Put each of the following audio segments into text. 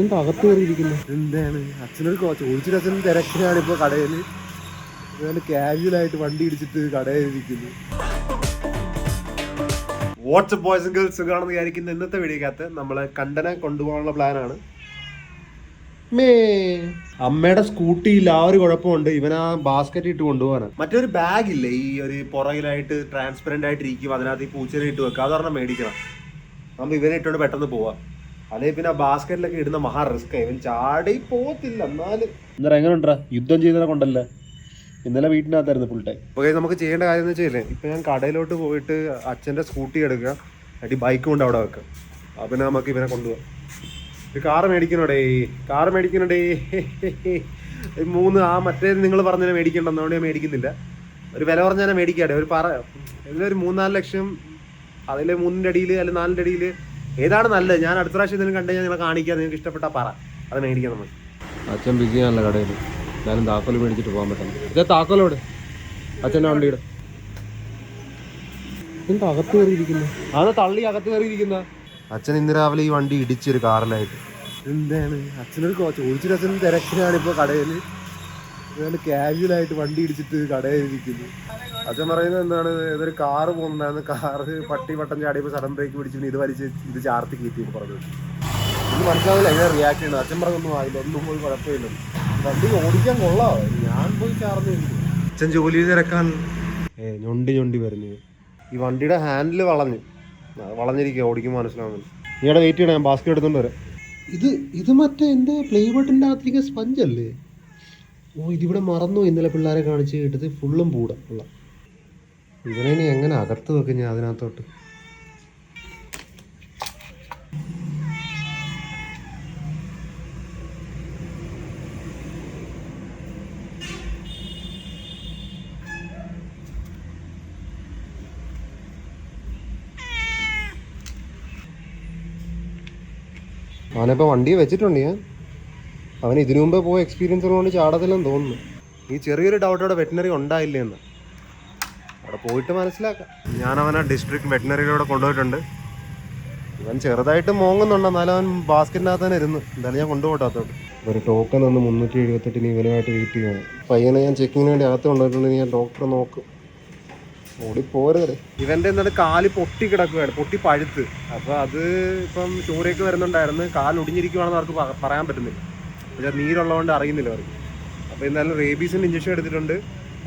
എന്താ അകത്ത് കയറിയിരിക്കുന്നു. എന്താണ്? അച്ഛനൊരു ചോദിച്ചിട്ട് അച്ഛൻ തിരക്കിനാണ് ഇപ്പൊ കടയിൽ അതുപോലെ ആയിട്ട് വണ്ടി ഇടിച്ചിട്ട് കടയിൽ whats WhatsApp boys and girls കാണുന്ന വിചാരിക്കുന്ന ഇന്നത്തെ വീഡിയോക്കകത്ത് നമ്മളെ കണ്ടനെ കൊണ്ടുപോകാനുള്ള പ്ലാനാണ്. മേ. അമ്മയുടെ ഇല്ല ആ ഒരു കുഴപ്പമുണ്ട്. ഇവൻ ആ ബാസ്ക്കറ്റ് ഇട്ട് കൊണ്ടുപോകാനാണ് മറ്റൊരു ബാഗ് ഇല്ലേ ഈ ഒരു പുറകിലായിട്ട് ട്രാൻസ്പെറന്റ് ആയിട്ട് ഇരിക്കും അതിനകത്ത് ഈ പൂച്ചനെ ഇട്ട് വെക്കുക. അതൊരെണ്ണം മേടിക്കണം. നമ്മൾ ഇവനെ ഇട്ടുകൊണ്ട് പെട്ടെന്ന് പോവാം. അല്ലെങ്കിൽ പിന്നെ ബാസ്ക്കറ്റിലൊക്കെ ഇടുന്ന മഹാ റിസ്ക്. ഇവൻ ചാടി പോകത്തില്ല എന്നാലും. എന്താ എങ്ങനെ ഉണ്ടാ യുദ്ധം ചെയ്തതിനെ കൊണ്ടല്ല? ഇന്നലെ വീട്ടിനകത്തായിരുന്നു ഫുൾ ടൈം അപ്പോൾ നമുക്ക് ചെയ്യേണ്ട കാര്യം എന്ന് വെച്ചാൽ ഇപ്പൊ ഞാൻ കടയിലോട്ട് പോയിട്ട് അച്ഛന്റെ സ്കൂട്ടി എടുക്കുക അടി ബൈക്ക് കൊണ്ട് അവിടെ വെക്കുക. അപ്പൊ പിന്നെ നമുക്ക് ഇവനെ കൊണ്ടുപോകാം. ഒരു കാറ് മേടിക്കണോടേ കാറ് മേടിക്കണോടേ. മൂന്ന് ആ മറ്റേ നിങ്ങൾ പറഞ്ഞതിനെ അതുകൊണ്ട് ഞാൻ മേടിക്കുന്നില്ല. ഒരു വില പറഞ്ഞാൽ മേടിക്കാടെ ഒരു പറ ഇതിലൊരു മൂന്നാൽ ലക്ഷം അതിൽ മൂന്നിന്റെ അടിയിൽ അല്ലെങ്കിൽ നാലിന്റെ അടിയിൽ ഏതാണ് നല്ലത്? ഞാൻ അടുത്ത പ്രാവശ്യം എന്തെങ്കിലും കണ്ടു ഞാൻ നിങ്ങളെ കാണിക്കാം. നിങ്ങൾക്ക് ഇഷ്ടപ്പെട്ട പറ. അത് മേടിക്കാം നമ്മൾ അച്ഛൻ ബിസിയാണല്ലോ കടയിൽ ഞാനും താക്കോൽ മേടിച്ചിട്ട് പോകാൻ പറ്റുന്നു ഇതേ താക്കോലോട് അച്ഛന്റെ വണ്ടിയുടെ. എന്താ അകത്ത് കയറിയിരിക്കുന്നു അത് തള്ളി അകത്ത് കയറിയിരിക്കുന്ന അച്ഛൻ ഇന്ന് രാവിലെ ഈ വണ്ടി ഇടിച്ചൊരു കാറിലായിട്ട്. എന്താണ്? അച്ഛനൊരു ചോദിച്ചിട്ട് അച്ഛൻ തിരക്കിലാണ് ഇപ്പൊ കടയിൽ കാഷ്വൽ ആയിട്ട് വണ്ടി ഇടിച്ചിട്ട് കടയിരിക്കുന്നു അച്ഛൻ പറയുന്നത് എന്താണ്? ഇതൊരു കാറ് പോകുന്നുണ്ടായിരുന്നു കാറ് പട്ടി വട്ടം ചാടിയപ്പോൾ സഡൻ ബ്രേക്ക് പിടിച്ചു ഇത് വലിച്ച് ഇത് ചാർത്തി കയറ്റി പറഞ്ഞു. ഇത് മനസ്സിലാവില്ല എങ്ങനെ റിയാക്ട് ചെയ്യണം അച്ഛൻ പറഞ്ഞൊന്നും ആയില്ല. ഒന്നും പോയി കുഴപ്പമില്ല. വണ്ടി ഓടിക്കാൻ കൊള്ളാം ഞാൻ പോയി ചാർന്ന് അച്ഛൻ ജോലി തിരക്കാൻ ഏ ഞൊണ്ടി ഞൊണ്ടി വരുന്നു. ഈ വണ്ടിയുടെ ഹാൻഡിൽ വളഞ്ഞു. വളഞ്ഞിരിക്കുക ഓടിക്കുമ്പോൾ മനസ്സിലാവുന്നു നീടെ വെയിറ്റ് ചെയ്യണം ഞാൻ ബാസ്കറ്റ് എടുത്തോണ്ട് വരാം. ഇത് ഇത് മറ്റേ എന്റെ പ്ലേ ബട്ടന്റെ അകത്തേക്ക് സ്പഞ്ച് അല്ലേ? ഓ ഇതിവിടെ മറന്നു. ഇന്നലെ പിള്ളേരെ കാണിച്ച് കേട്ടത് ഫുള്ളും പൂട. ഉള്ള ഇവനെ ഇനി എങ്ങനെ അകത്ത് വെക്കും ഞാൻ അതിനകത്തോട്ട്? അവനിപ്പോൾ വണ്ടി വെച്ചിട്ടുണ്ട് ഞാൻ അവൻ ഇതിനു മുമ്പേ പോയ എക്സ്പീരിയൻസ് ഉള്ളതുകൊണ്ട് ചാടത്തില്ലെന്ന് തോന്നുന്നു. ഈ ചെറിയൊരു ഡൗട്ട് അവിടെ വെറ്റിനറി ഉണ്ടായില്ല എന്ന് അവിടെ പോയിട്ട് മനസ്സിലാക്കാം. ഞാൻ അവനെ ഡിസ്ട്രിക്ട് വെറ്റിനറിയിലൂടെ കൊണ്ടുപോയിട്ടുണ്ട്. ഇവൻ ചെറുതായിട്ട് മോങ്ങുന്നുണ്ട് എന്നാലും അവൻ ബാസ്ക്കറ്റിനകത്ത് തന്നെ ഇരുന്നു. എന്തായാലും ഞാൻ കൊണ്ടുപോട്ടാത്തോട്ട് ഒരു ടോക്കൺ ഒന്ന് മുന്നൂറ്റി എഴുപത്തെട്ടിന് ഇവനുമായിട്ട് വെയിറ്റ് ചെയ്യണം പയ്യനെ ഞാൻ ചെക്കിങ്ങിന് വേണ്ടി അകത്ത് കൊണ്ടുപോയിട്ടുണ്ടെങ്കിൽ ഞാൻ ഡോക്ടറെ നോക്കും. ഓടി പോരുതേ ഇവന്റെ എന്നിട്ട് കാൽ പൊട്ടി കിടക്കുകയാണ് പൊട്ടി പഴുത്ത്. അപ്പൊ അത് ഇപ്പം ചോരയൊക്കെ വരുന്നുണ്ടായിരുന്നു കാൽ ഒടിഞ്ഞിരിക്കുവാണെന്ന് അവർക്ക് പറയാൻ പറ്റുന്നില്ല. പക്ഷേ നീരുള്ളതുകൊണ്ട് അറിയുന്നില്ല അവർക്ക് അപ്പോൾ എന്തായാലും റേബീസിന്റെ ഇഞ്ചക്ഷൻ എടുത്തിട്ടുണ്ട്.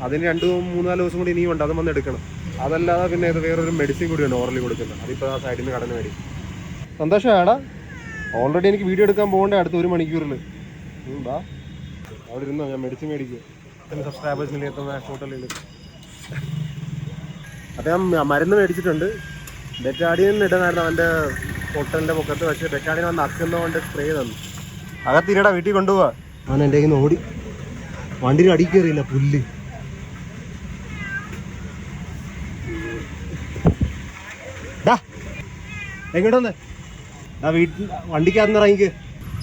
അതിന് രണ്ട് മൂന്നാൽ ദിവസം കൂടി ഇനിയും ഉണ്ട്. അത് വന്ന് എടുക്കണം. അതല്ലാതെ പിന്നെ ഇത് വേറൊരു മെഡിസിൻ കൂടിയുണ്ട് ഓറലി കൊടുക്കുന്നത്. അതിപ്പോൾ ആ സൈഡിൽ നിന്ന് കടന്ന് മേടിക്കും സന്തോഷമാടാ ഓൾറെഡി എനിക്ക് വീഡിയോ എടുക്കാൻ പോകണ്ടേ അടുത്ത ഒരു മണിക്കൂറിൽ വാ അവിടെ ഇരുന്നോ ഞാൻ മെഡിസിൻ മേടിക്കും. സബ്സ്ക്രൈബേഴ്സിന്റെ എത്തുന്ന ഹോട്ടലിൽ അദ്ദേഹം മരുന്ന് മേടിച്ചിട്ടുണ്ട്. ബെറ്റാഡിയൻ ഇടുന്നായിരുന്നു അവന്റെ ഹോട്ടലിന്റെ പൊക്കത്ത്. പക്ഷേ ബെറ്റാഡിയൻ വന്ന് അക്കുന്നതുകൊണ്ട് സ്പ്രേ തന്നു. അകത്തിരടാ വീട്ടിൽ കൊണ്ടുപോവാ. അവൻ എന്റെ കയ്യിൽ നിന്ന് ഓടി. വണ്ടിയിൽ അടി കയറിയില്ല പുല്ല് എങ്ങോട്ടൊന്ന് ആ വീട്ടിൽ വണ്ടിക്കകത്ത് ഇറങ്ങിക്ക്.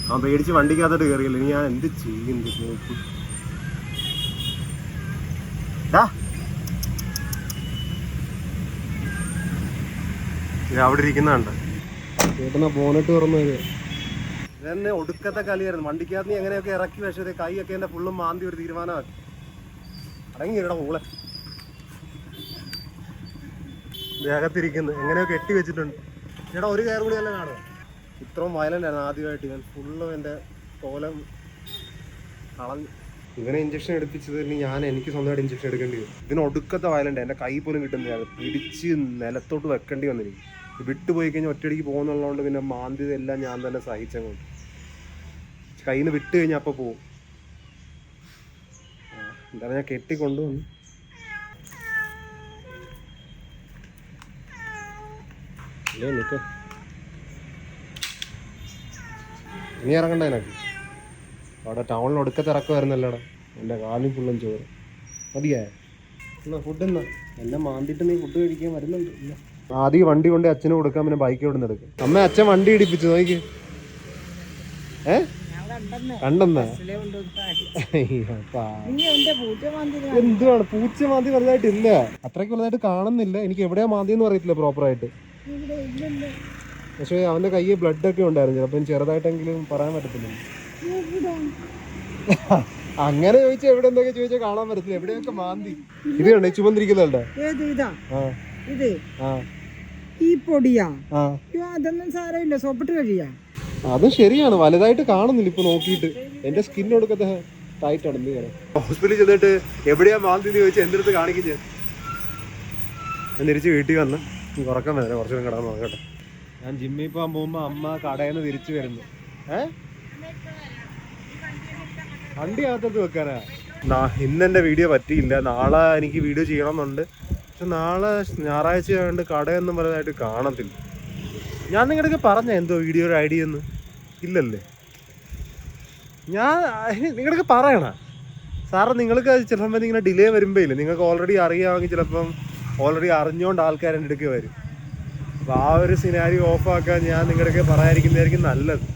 അവൻ പേടിച്ച് വണ്ടിക്കകത്തോട്ട് കയറിയില്ല ഇനി ഞാൻ എന്ത് ചെയ്യുന്നു അവിടെ ഇരിക്കുന്നുണ്ട് ചേട്ടനാ ബോണറ്റ് തുറന്നു ഇതന്നെ ഒടുക്കത്തെ കളിയായിരുന്നു. വണ്ടിക്കകത്ത് നീ എങ്ങനെയൊക്കെ ഇറക്കി പക്ഷേ കൈയൊക്കെ എന്റെ ഫുള്ളും മാന്തി ഒരു തീരുമാനമാക്കി അടങ്ങി ഇവിടെ പൂളെ ദേഹത്തിരിക്കുന്നു. എങ്ങനെയൊക്കെ എട്ടി വെച്ചിട്ടുണ്ട്. ചേട്ടാ ഒരു കയർ കൂടി തന്നെ കാണുക ഇത്രയും വയലന്റ് ആയിരുന്നു ആദ്യമായിട്ട് ഞാൻ ഫുള്ളും എന്റെ കോലം കളഞ്ഞു. ഇവനെ ഇഞ്ചക്ഷൻ എടുപ്പിച്ചത് ഞാൻ എനിക്ക് സ്വന്തമായിട്ട് ഇഞ്ചക്ഷൻ എടുക്കേണ്ടി വരും. ഇതിന് ഒടുക്കത്തെ വയലന്റ് എന്റെ കൈ പോലും കിട്ടുന്നില്ല. പിടിച്ച് നിലത്തോട്ട് വെക്കേണ്ടി വന്നിരിക്കും വിട്ടുപോയി കഴിഞ്ഞാൽ ഒറ്റയടിക്ക് പോകുന്നുള്ളതുകൊണ്ട് പിന്നെ മാന്തിയത് എല്ലാം ഞാൻ തന്നെ സഹിച്ചങ്ങോട്ട് കയ്യിൽ നിന്ന് വിട്ട് കഴിഞ്ഞാൽ അപ്പോൾ പോവും. എന്താണ് ഞാൻ കെട്ടി കൊണ്ടുവന്നു ഇല്ലേ നിൽക്ക നീ ഇറങ്ങണ്ട എനിക്ക് അവിടെ ടൗണിൽ ഒടുക്കത്തെ ഇറക്കുമായിരുന്നല്ലോടാ എന്റെ കാലും ഫുള്ളും ചോറ്. മതിയായ? ഫുഡ് എന്നാ? എന്നെ മാന്തിയിട്ട് നീ ഫുഡ് കഴിക്കാൻ വരുന്നുണ്ട്. ഇല്ല. ആദ്യം വണ്ടി കൊണ്ട് അച്ഛന് കൊടുക്കാൻ പിന്നെ ബൈക്ക് ഇവിടെ നിന്ന് എടുക്കും? അമ്മ അച്ഛൻ വണ്ടി ഇടിപ്പിച്ചു നോക്കി ഏ? കണ്ടെന്നാ? എന്തുവാണ്? പൂച്ച മാന്തി വലുതായിട്ട് ഇല്ല. അത്രയ്ക്ക് വലുതായിട്ട് കാണുന്നില്ല. എനിക്ക് എവിടെയാ മാന്തി എന്ന് പറയത്തില്ല പ്രോപ്പറായിട്ട് പക്ഷേ അവന്റെ കയ്യിൽ ബ്ലഡ് ഒക്കെ ഉണ്ടായിരുന്നു. അപ്പൊ ചെറുതായിട്ടെങ്കിലും പറയാൻ പറ്റത്തില്ല. അങ്ങനെ ചോദിച്ചാൽ എവിടെ എന്തൊക്കെ ചോദിച്ചാൽ കാണാൻ പറ്റത്തില്ല. എവിടെയൊക്കെ മാന്തി. ഇത് കണ്ടേ ഇതാ ഈ പൊടിയാ? അയ്യോ അതൊന്നും സാരമില്ല. സോപ്പിട്ട് കഴിയാ. അത് ശരിയാണ്. വലുതായിട്ട് കാണുന്നില്ല ഇപ്പൊ നോക്കിയിട്ട്. എന്റെ സ്കിൻ കൊടുക്കത്തെ ടൈറ്റ് ആണ്. നീ ഹോസ്പിറ്റലിൽ ചെന്നിട്ട് എവിടെയാ മാന്തി ചോദിച്ചാൽ എന്റെ അടുത്ത് കാണിക്കും ഞാൻ ഞാൻ തിരിച്ച് വീട്ടിൽ വന്ന് നീ ഉറക്കം വേണം കുറച്ചു നേരം കിടന്ന് നോക്കട്ടെ ഞാൻ ജിമ്മിൽ പോകാൻ പോകുമ്പോൾ അമ്മ കടയിൽ നിന്ന് തിരിച്ചു വരുന്നു. ഏ? വണ്ടി അകത്തോട്ട് വെക്കാനാ ഇന്നെന്റെ വീഡിയോ പറ്റിയില്ല. നാളെ എനിക്ക് വീഡിയോ ചെയ്യണമെന്നുണ്ട്. പക്ഷെ നാളെ ഞായറാഴ്ച ആയതുകൊണ്ട് കടയൊന്നും വലുതായിട്ട് കാണത്തില്ല. ഞാൻ നിങ്ങളുടെ പറഞ്ഞ എന്തോ വീഡിയോ ഒരു ഐഡിയ എന്ന്? ഇല്ലല്ലേ? ഞാൻ നിങ്ങളൊക്കെ പറയണ. സാറ് നിങ്ങൾക്ക് ചില സമയത്ത് ഇങ്ങനെ ഡിലേ വരുമ്പോൾ ഇല്ലേ? നിങ്ങൾക്ക് ഓൾറെഡി അറിയാമെങ്കിൽ ചിലപ്പം ഓൾറെഡി അറിഞ്ഞുകൊണ്ട് ആൾക്കാരെ അടുക്ക് വരും. അപ്പോൾ ആ ഒരു സിനാരി ഓഫാക്കാൻ ഞാൻ നിങ്ങളുടെയൊക്കെ പറയാതിരിക്കുന്നതായിരിക്കും നല്ലത്.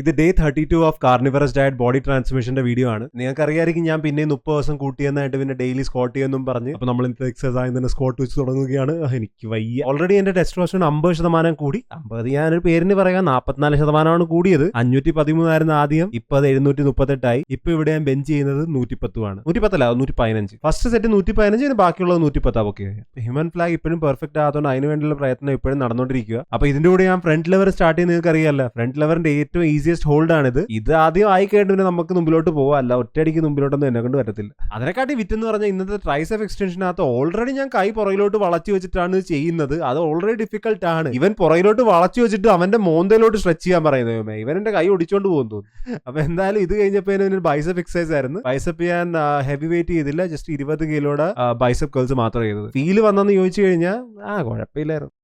ഇത് day thirty two of carnivorous diet body ട്രാൻസ്മിഷന്റെ video ആണ്. നിങ്ങൾക്ക് അറിയായിരിക്കും ഞാൻ പിന്നെ മുപ്പത് ദിവസം കൂട്ടിയെന്നായിട്ട് പിന്നെ ഡെയിലി സ്കോട്ട് ചെയ്യുമെന്നും പറഞ്ഞ് അപ്പോൾ നമ്മൾ ഇന്നത്തെ എക്സസൈസ് തന്നെ സ്കോട്ട് വെച്ച് തുടങ്ങുകയാണ്. എനിക്ക് വയ്യ. ഓൾറെഡി എന്റെ ടെസ്ട്രോസ്റ്റോൺ അമ്പത് ശതമാനം കൂടി. അമ്പത് ഞാനൊരു പേരിന് പറയാം നാൽപ്പത്തിനാല് ശതമാനമാണ് കൂടിയത്. അഞ്ഞൂറ്റി പതിമൂന്നായിരുന്നു ആദ്യം ഇപ്പൊ അത് എഴുന്നൂറ്റി മുപ്പത്തെട്ടായി ഇപ്പൊ ഇവിടെ ഞാൻ ബെഞ്ച് ചെയ്യുന്നത് നൂറ്റിപ്പത്തുമാണ് നൂറ്റിപ്പത്തല്ല നൂറ്റി പതിനഞ്ച് ഫസ്റ്റ് സെറ്റ് നൂറ്റി പതിനഞ്ച് പിന്നെ ബാക്കിയുള്ളത് നൂറ്റിപ്പത്താ ഓക്കെ ഹ്യൂമൻ ഫ്ലാഗ് ഇപ്പോഴും പെർഫെക്റ്റ് ആയതുകൊണ്ട് അതിന് വേണ്ടിയുള്ള പ്രയത്നം ഇപ്പോഴും നടന്നുകൊണ്ടിരിക്കുക അപ്പൊ ഇതിന്റെ കൂടെ ഞാൻ ഫ്രണ്ട് ലെവർ സ്റ്റാർട്ട് ചെയ്യുന്നത് നിങ്ങൾക്ക് അറിയാമല്ലോ ഫ്രണ്ട് ലെവറിന്റെ ഏറ്റവും ഈസിയസ്റ്റ് ഹോൾഡ് ആണിത്. ഇത് ആദ്യം ആയി കഴിഞ്ഞിട്ട് പിന്നെ നമുക്ക് മുമ്പിലോട്ട് പോവാല്ല ഒറ്റയടിക്ക് മുമ്പിലോട്ടൊന്നും എന്നെ കൊണ്ട് വരത്തില്ല. അതിനെക്കാട്ടി വിറ്റെന്ന് പറഞ്ഞാൽ ഇന്നത്തെ ട്രൈസെഫ് എക്സ്റ്റൻഷനകത്ത് ഓൾറെഡി ഞാൻ കൈ പുറകിലോട്ട് വളച്ചു വെച്ചിട്ടാണ് ചെയ്യുന്നത്. അത് ഓൾറെഡി ഡിഫിക്കൽട്ട് ആണ്. ഇവൻ പുറകിലോട്ട് വളച്ചു വെച്ചിട്ട് അവന്റെ മോന്തയിലോട്ട് സ്ട്രെച്ച് ചെയ്യാൻ പറയുന്നത്. ഇവൻ. എന്റെ കൈ ഒടിച്ചോണ്ട് പോകുന്നു അപ്പൊ എന്തായാലും ഇത് കഴിഞ്ഞപ്പോ ഒരു ബൈസപ്പ് എക്സസൈസ് ആയിരുന്നു. ബൈസപ്പ് ഞാൻ ഹെവി വെയിറ്റ് ചെയ്തില്ല. ജസ്റ്റ് ഇരുപത് കിലോയുടെ ബൈസപ്പ് കേൾസ് മാത്രം ചെയ്തത്. ഫീൽ വന്നെന്ന് ചോദിച്ചു കഴിഞ്ഞാൽ ആ കുഴപ്പമില്ലായിരുന്നു.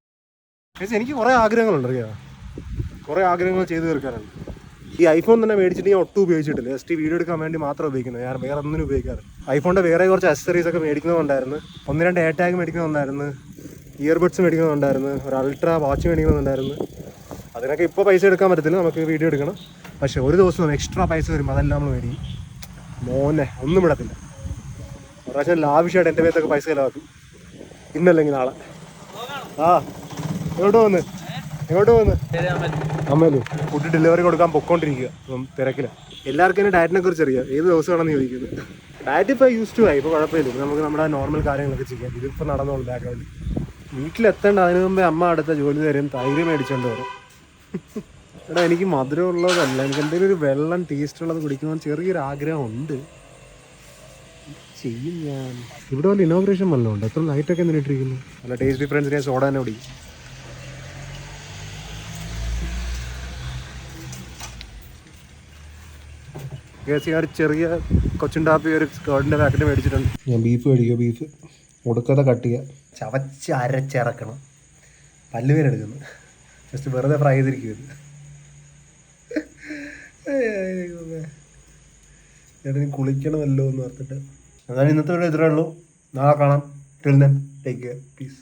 എനിക്ക് കുറെ ആഗ്രഹങ്ങളുണ്ട് അറിയാം കുറെ ആഗ്രഹങ്ങൾ ചെയ്തു തീർക്കാനുണ്ട്. ഈ ഐഫോൺ തന്നെ മേടിച്ചിട്ട് ഞാൻ ഒട്ടും ഉപയോഗിച്ചിട്ടില്ല. ജസ്റ്റ് വീഡിയോ എടുക്കാൻ വേണ്ടി മാത്രം ഉപയോഗിക്കുന്നത്. ഞാൻ വേറെ ഒന്നിനും ഉപയോഗിക്കാറ് ഐഫോണിന്റെ വേറെ കുറച്ച് അക്സസറീസ് ഒക്കെ മേടിക്കുന്നതുണ്ടായിരുന്നു ഒന്ന് രണ്ട് എയർ ടാഗ് മേടിക്കുന്നുണ്ടായിരുന്നു ഇയർബഡ്സ് മേടിക്കുന്നുണ്ടായിരുന്നു ഒരു അൾട്രാ വാച്ച് മേടിക്കുന്നുണ്ടായിരുന്നു അതിനൊക്കെ ഇപ്പോൾ പൈസ എടുക്കാൻ പറ്റത്തില്ല. നമുക്ക് വീഡിയോ എടുക്കണം. പക്ഷേ ഒരു ദിവസം എക്സ്ട്രാ പൈസ വരുമ്പോൾ അതെല്ലാം നമ്മൾ മേടിക്കും. മോനെ ഒന്നും വിടത്തില്ല. പ്രാവശ്യം ലാവിഷായിട്ട് എന്റെ പേരത്തൊക്കെ പൈസ ചിലവാക്കും. ഇന്നല്ലെങ്കിൽ നാളെ. ആ എവിടെ പോകുന്നു എങ്ങോട്ട് പോകുന്നു അമ്മേലു ഫുഡ് ഡെലിവറി കൊടുക്കാൻ പൊക്കോണ്ടിരിക്കുക. അപ്പം തിരക്കില്ല എല്ലാവർക്കും തന്നെ ഡയറ്റിനെ കുറിച്ച് അറിയാം. ഏത് ദിവസമാണെന്ന് ചോദിക്കുന്നത്. ഡയറ്റ് ഇപ്പോൾ യൂസ് ടു ആയി ഇപ്പോൾ കുഴപ്പമില്ല. നമുക്ക് നമ്മുടെ നോർമൽ കാര്യങ്ങളൊക്കെ ചെയ്യാം. ഇതിപ്പോൾ നടന്നോളൂ ബാക്ക്ഗ്രൗണ്ടിൽ വീട്ടിലെത്തേണ്ട അതിനു മുമ്പേ അമ്മ അടുത്ത ജോലി തരും. തൈര് മേടിച്ചോണ്ട് വരും. എടാ എനിക്ക് മധുരം ഉള്ളതല്ല എനിക്ക് എന്തെങ്കിലും ഒരു വെള്ളം ടേസ്റ്റ് ഉള്ളത് കുടിക്കണം ചെറിയൊരു ആഗ്രഹം ഉണ്ട് ചെയ്യും ഞാൻ. ഇവിടെ വല്ല ഇനോഗ്രേഷൻ വല്ലതും ഉണ്ട്? എത്ര ലൈറ്റൊക്കെ എന്തിനാ ഇട്ടിരിക്കുന്നു? നല്ല ടേസ്റ്റ് ഡിഫറൻസ് ഞാൻ സോഡാനോടി തന്നെ കുടിക്കും. കേസ് ഞാൻ ഒരു ചെറിയ കൊച്ചുണ്ടാപ്പി ഒരു സ്കേർട്ടിന്റെ പാക്കറ്റ് മേടിച്ചിട്ടുണ്ട്. ഞാൻ ബീഫ് മേടിക്കുക ബീഫ് ഒടുക്കത്തെ കട്ട് ചെയ്യുക ചവച്ച് അരച്ചിറക്കണം. പല്ലുവേൻ എടുക്കുന്നു. ജസ്റ്റ് വെറുതെ ഫ്രൈ ചെയ്തിരിക്കുന്നത് ചേട്ടൻ ഇനി കുളിക്കണമല്ലോ എന്ന് ഓർത്തിട്ട്. അതാണ് ഇന്നത്തെ വീഡിയോ ഇത്രേ ഉള്ളൂ. നാളെ കാണാം. Till then take care peace